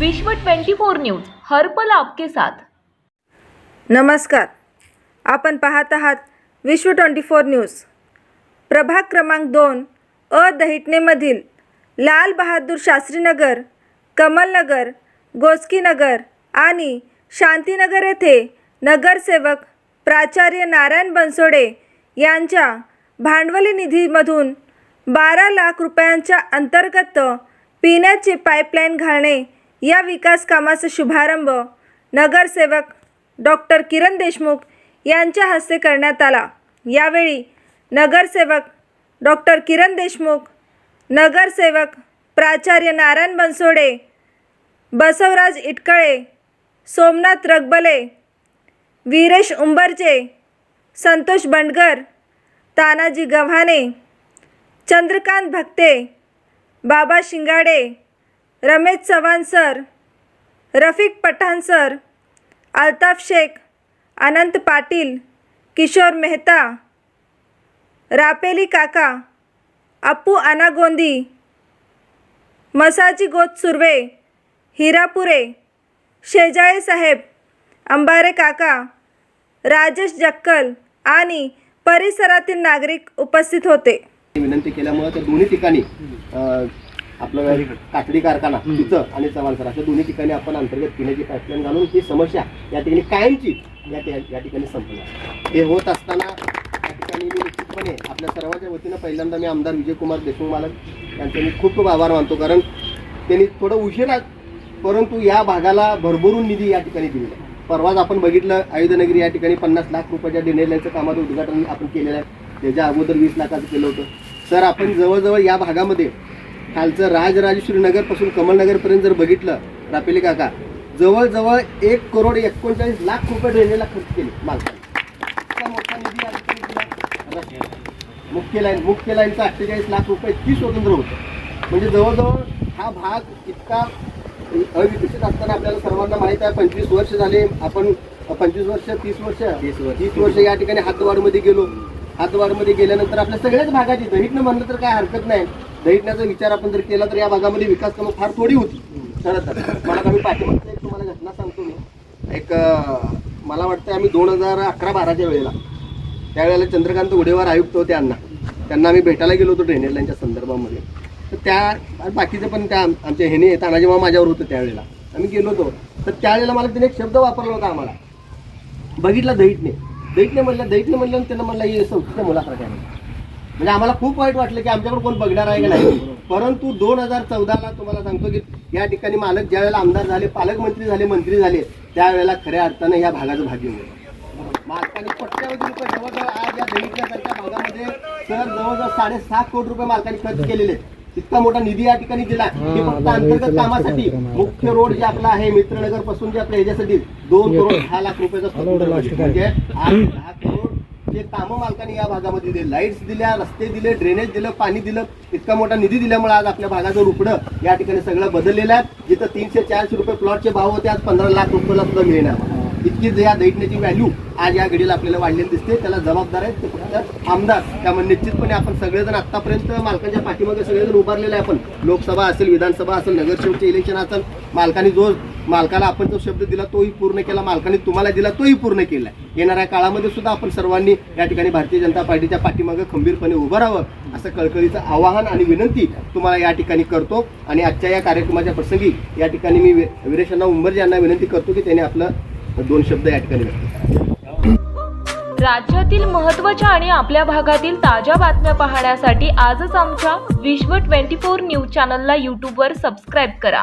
विश्व 24 न्यूज हर्पल आपके साथ. नमस्कार. आपण पाहत आहात विश्व ट्वेंटी फोर न्यूज. प्रभाग क्रमांक दोन अ दहिटणेमधील लाल बहादूर शास्त्रीनगर कमलनगर गोस्कीनगर आणि शांतीनगर येथे नगरसेवक प्राचार्य नारायण बनसोडे यांच्या भांडवली निधीमधून बारा लाख रुपयांच्या अंतर्गत पिण्याची पाईपलाईन घालणे या विकास कामाचा शुभारंभ नगरसेवक डॉक्टर किरण देशमुख यांच्या हस्ते करण्यात आला. यावेळी नगरसेवक डॉक्टर किरण देशमुख नगरसेवक प्राचार्य नारायण बनसोडे बसवराज इटकळे सोमनाथ रगबले वीरेश उंबरजे संतोष बंडगर तानाजी गव्हाणे चंद्रकांत भक्ते बाबा शिंगाडे रमेश चव्हाण सर रफिक पठाण सर अल्ताफ शेख अनंत पाटील किशोर मेहता रापेली काका अप्पू अनागोंदी मसाजी गोत सुर्वे हिरापुरे शेजाळे साहेब अंबारे काका राजेश जक्कल आणि परिसरातील नागरिक उपस्थित होते. विनंती केल्यामुळे दोन्ही ठिकाणी आपलं कातडी कारखाना तिथं आणि चव्हाणसर अशा दोन्ही ठिकाणी आपण अंतर्गत पिण्याची पाईपलाईन घालून ही समस्या या ठिकाणी कायमची या ठिकाणी संपणार हे होत असताना या ठिकाणी मी निश्चितपणे आपल्या सर्वांच्या वतीनं पहिल्यांदा मी आमदार विजयकुमार देशमुख मालक यांचे मी खूप खूप आभार मानतो. कारण त्यांनी थोडं उशिरा परंतु या भागाला भरभरून निधी या ठिकाणी दिलेला आहे. परवाच आपण बघितलं आयुधनगरी या ठिकाणी पन्नास लाख रुपयाच्या डिनेलाईनचं कामाचं उद्घाटन आपण केलेलं आहे. त्याच्या अगोदर वीस लाखाचं केलं होतं. सर आपण जवळजवळ या भागामध्ये खालचं राजराजेश्वरी नगरपासून कमलनगरपर्यंत जर बघितलं रापेली काका जवळजवळ एक करोड एकोणचाळीस लाख रुपये ड्रेनेजला खर्च केले मालकाने. मोठा निधी. मुख्य लाईन मुख्य लाईनचं अठ्ठेचाळीस लाख रुपये ती स्वतंत्र होतं. म्हणजे जवळजवळ हा भाग इतका अविकसित असताना आपल्याला सर्वांना माहीत आहे पंचवीस वर्ष झाले आपण पंचवीस वर्ष तीस वर्ष तीस वर्ष. या ठिकाणी हातवाडमध्ये गेलो. हातवाडमध्ये गेल्यानंतर आपल्या सगळ्याच भागाची दहिटनं म्हणलं तर काय हरकत नाही. दैडण्याचा विचार आपण जर केला तर या भागामध्ये विकास कामं फार थोडी होती. खरं तर. मला आम्ही पाठीमागचं एक तुम्हाला घटना सांगतो मी. एक मला वाटतं आम्ही दोन हजार अकरा बाराच्या वेळेला त्यावेळेला चंद्रकांत उडेवार आयुक्त होते अण्णा. त्यांना आम्ही भेटायला गेलो होतो ड्रेनेज लाईनच्या संदर्भामध्ये. तर त्या बाकीचं पण त्या आम- आमच्या ह्याने तानाजी मामा माझ्यावर होतं त्यावेळेला. आम्ही गेलो होतो. तर त्यावेळेला मला त्याने एक शब्द वापरला होता आम्हाला. बघितला दहीटने दहीटने म्हणलं दहीटने म्हणलं आणि त्यांना म्हणलं हे संस्थेच्या मुलाखत आहे. म्हणजे आम्हाला खूप वाईट वाटलं की आमच्याकडे कोण बघणार आहे का नाही. परंतु दोन हजार चौदाला तुम्हाला सांगतो की या ठिकाणी मालक ज्या वेळेला आमदार झाले पालकमंत्री झाले मंत्री झाले त्यावेळेला खऱ्या अर्थानं या भागाचं भाग्य होतं. मालकाने कोट्यावधी रुपये जवळजवळ आज या दहिटण्यासारख्या भागामध्ये सर जवळजवळ साडेसात कोटी रुपये मालकाने खर्च केलेले आहेत. इतका मोठा निधी या ठिकाणी दिला. की फक्त अंतर्गत कामासाठी मुख्य रोड जे आपला आहे मित्रनगरपासून जे आपल्या ह्याच्यासाठी दोन करोड दहा लाख रुपयाचा. म्हणजे आठ दहा करोड जे कामं मालकाने या भागामध्ये दिले. लाईट्स दिल्या रस्ते दिले ड्रेनेज दिलं पाणी दिलं इतका मोठा निधी दिल्यामुळे आज आपल्या भागाचं रुपडं या ठिकाणी सगळं बदललेलं आहे. जिथं तीनशे चारशे रुपये प्लॉटचे भाव होते आज पंधरा लाख रुपयाला सुद्धा मिळणार इतकी या दैटण्याची व्हॅल्यू आज या घडीला आपल्याला वाढलेली दिसते. त्याला जबाबदार आहेत ते फक्त आमदार. त्यामुळे निश्चितपणे आपण सगळेजण आतापर्यंत मालकांच्या पाठीमागे सगळेजण उभारलेले आहे. आपण लोकसभा असेल विधानसभा असेल नगरसेवकचे इलेक्शन असेल मालकाने जो मालकाला आपण जो शब्द दिला तोही पूर्ण केला मालकाने तुम्हाला दिला तोही पूर्ण केला. येणाऱ्या काळामध्ये सुद्धा आपण सर्वांनी या ठिकाणी भारतीय जनता पार्टीच्या पाठीमागे खंबीरपणे उभं राहावं असं कळकळीचं आवाहन आणि विनंती तुम्हाला या ठिकाणी करतो. आणि आजच्या या कार्यक्रमाच्या प्रसंगी या ठिकाणी मी वी- वीरेशांना उंबरजे यांना विनंती करतो की त्यांनी आपलं दोन शब्द या ठिकाणी राज्यातील महत्त्वाच्या आणि आपल्या भागातील ताज्या बातम्या पाहण्यासाठी आजच आमच्या विश्व 24 न्यूज चॅनलला यूट्यूबवर सबस्क्राईब करा.